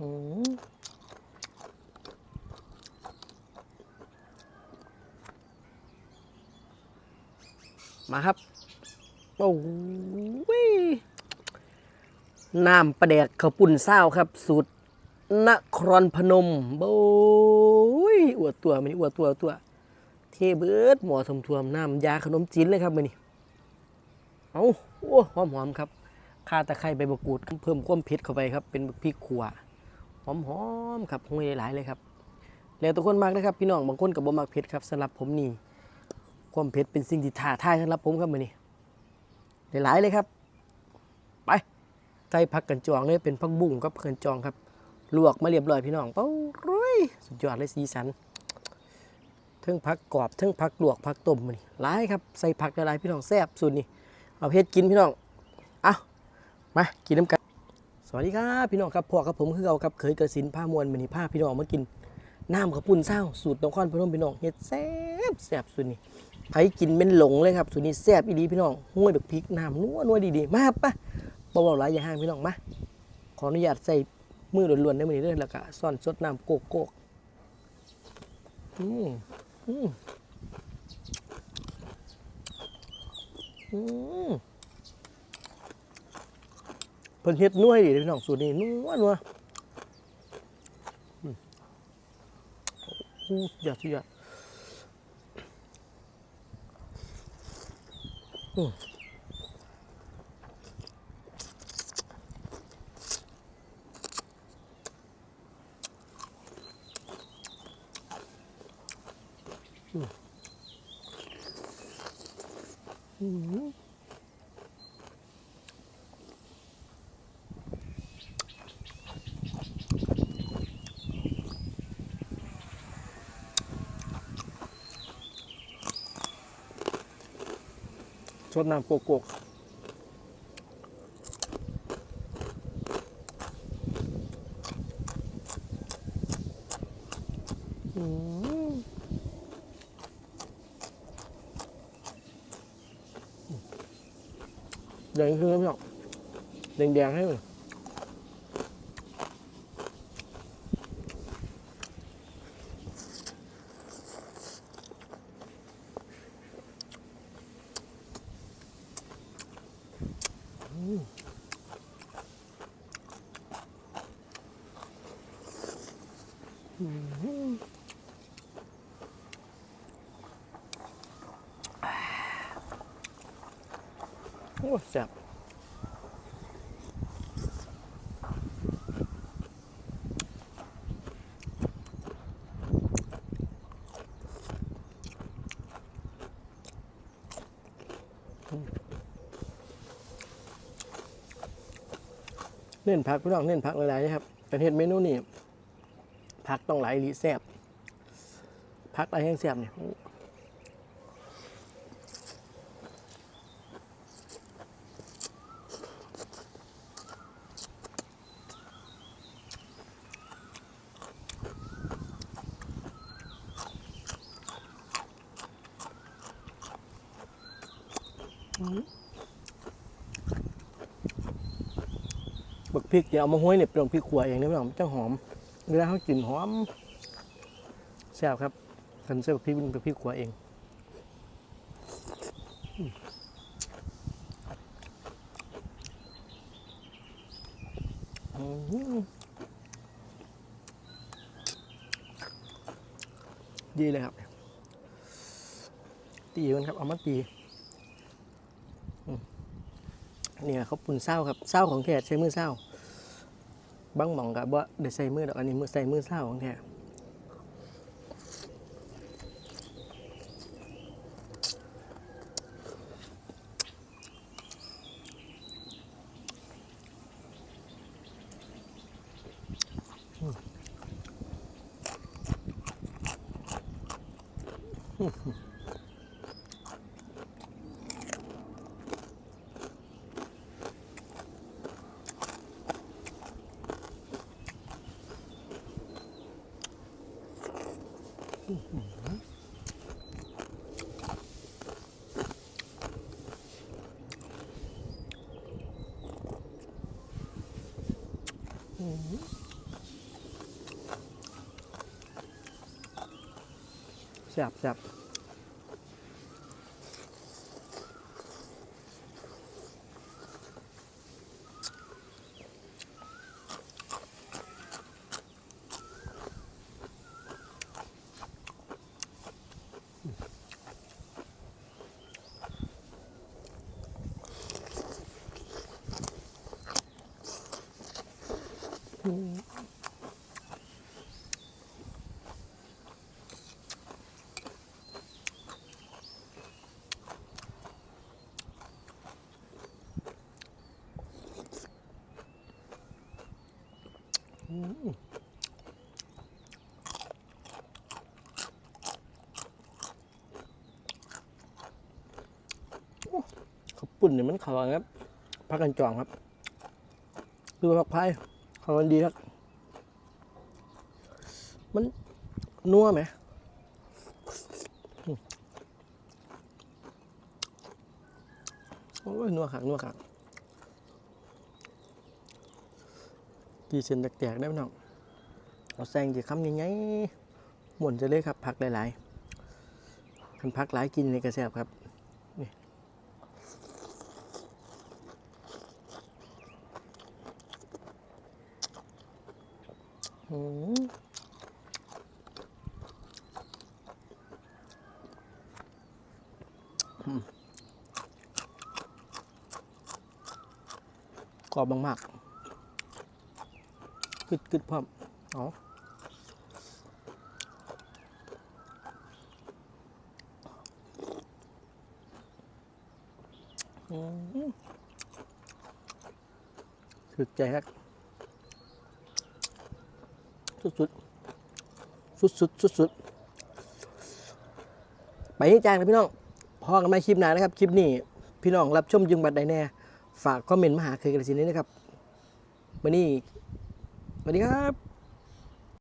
มาครับ โอ้ยน้ำประแดกข้าวปุ่นเศร้าครับ สูตรนครพนมโอ้ยอวดตัวมันอวดตัวตัว เทเบิดหมอทมทวมน้ำยาขนมจีนเลยครับมันนี่เอาโอ้หอมหอมครับข่าตะไคร้ใบมะกรูด เพิ่มความเผ็ดเข้าไปครับ เป็นพริกขั่ว อมหอมๆครับห้วยหลายเลยครับแล้วทุกคนมากนะครับพี่น้องบางคนกับบ่มักเผ็ดครับสำหรับผมนี่ความเผ็ดเป็นสิ่งที่ท้าทายสำหรับผมครับมันนี่หลายๆเลยครับ ไปใส่ผักกันจองเลยเป็นผักบุ้งกับผักกันจองครับ ลวกมาเรียบร้อยพี่น้องเป้าร้ยสุดยอดเลยสีสันเทิงผักกรอบเทิงผักลวกผักต้มมันหลายครับใส่ผักหลายๆพี่น้องแซ่บสุดนี่เอาเพชรกินพี่น้องเอามากินน้ำกัน สวัสดีครับพี่น้องครับพ่อครับผมคือเอาครับเคยเกิดสินผ้ามวลมันนี่ผ้าพี่น้องมากินน้ำข้าวปุ้นเศร้าสูตรนครพนมพี่น้องเฮ็ดแซ่บแซ่บสุดนี่ใครกินเป็นหลงเลยครับสูตรนี้แซ่บอีดีพี่น้องห้วยดอกพริกน้ำนัวนัวดีๆมาครับปะเบาๆหลายอย่าห้างพี่น้องมาขออนุญาตใส่มือล้วนๆได้มือนี้เด้อแล้วก็ซ่อนสดน้ำโกโก้อืมอืมอืม เพิ่นเฮ็ดนัวให้ดีพี่น้องสูตรนี้นัวนัวอู้สุดยอดสุดยอดอืมส ดน้ำโกโก้แดงขึ้นแล้วพี่น้องแดงๆให้เล ยโอ้แซ่ เน้นผักพี่น้องเน้นผักหลายๆนะครับเป็นเห็ดเมนูนี่ผักต้องหลายอีหลีแซบผักอะไรแห้งแซบเนี่ย บักพริกอย่าเอามาห้อยเนี่ยเป็นพริกขัวเองนะพี่น้องมันจะหอมเวลาเขากินหอมแซ่บครับคันใส่บักพริกเป็นบักพริกขัวเองดีเลยครับ ตีมันครับ เอามาตีเนี่ยเขาปุ่นเศร้าครับเศร้าของแท้ใช้มือเศร้า บางมองกับว่ได้ใส่มือดอกอันนี้มือใส่มือเศร้าของแท้嗯哼。 แซ่บแซ่บ ขาปุ่นเนี่ยมันขาครับ พักกันจองครับดูผักพายขากันดีครับ มันนัวไหมอืมโอ้ยนัวขักนัวขัก กี่เส้นแตกๆได้ไหมน้องเอาแซงกี่คำยังไงหมุนจะเลยครับพักหลายๆคันพักหลายกินในกระแสบครับนี่อืมอืมกรอบบางมาก กึดกึดพร้อมอ๋ออืมสุดใจครับสุดสุดสุดสุดสุดสุดไปให้แจ้งนะพี่น้องพอกันไม่คลิปหนานะครับ คลิปนี้พี่น้องรับชมยึงบัตรใดแน่ ฝากคอมเมนต์มาหาเคยกันสินี้นะครับวันนี้ สวัสดีครับ